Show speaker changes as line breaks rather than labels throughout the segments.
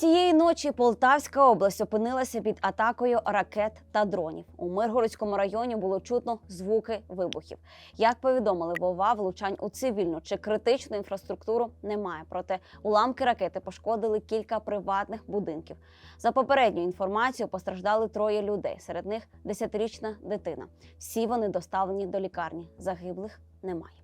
Цієї ночі Полтавська область опинилася під атакою ракет та дронів. У Миргородському районі було чутно звуки вибухів. Як повідомили вова, влучань у цивільну чи критичну інфраструктуру немає. Проте уламки ракети пошкодили кілька приватних будинків. За попередньою інформацією постраждали троє людей. Серед них десятирічна дитина. Всі вони доставлені до лікарні. Загиблих немає.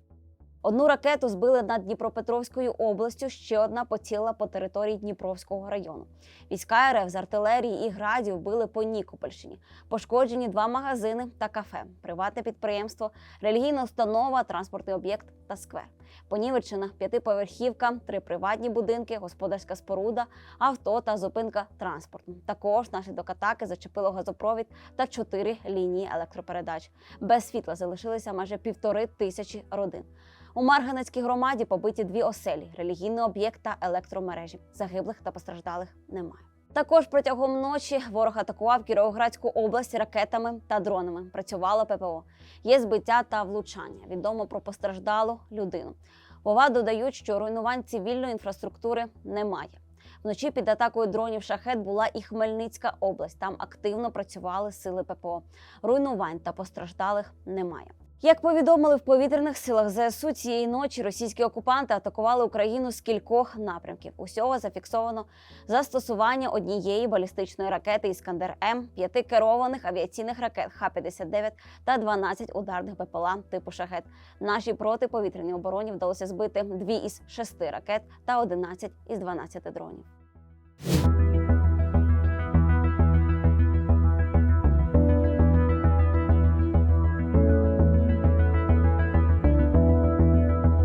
Одну ракету збили над Дніпропетровською областю, ще одна поцілила по території Дніпровського району. Війська РФ з артилерії і градів били по Нікопольщині. Пошкоджені два магазини та кафе, приватне підприємство, релігійна установа, транспортний об'єкт та сквер. Понівечена п'ятиповерхівка, три приватні будинки, господарська споруда, авто та зупинка транспорту. Також наслідок атаки зачепило газопровід та чотири лінії електропередач. Без світла залишилися майже півтори тисячі родин. У Марганецькій громаді побиті дві оселі, релігійний об'єкт та електромережі. Загиблих та постраждалих немає. Також протягом ночі ворог атакував Кіровоградську область ракетами та дронами. Працювало ППО. Є збиття та влучання. Відомо про постраждалу людину. Вова додають, що руйнувань цивільної інфраструктури немає. Вночі під атакою дронів шахет була і Хмельницька область. Там активно працювали сили ППО. Руйнувань та постраждалих немає. Як повідомили в повітряних силах ЗСУ цієї ночі, російські окупанти атакували Україну з кількох напрямків. Усього зафіксовано застосування однієї балістичної ракети Іскандер М, п'яти керованих авіаційних ракет Х-59 та 12 ударних БПЛА типу шахет. Нашій протиповітряній обороні вдалося збити дві із шести ракет та 11 із 12 дронів.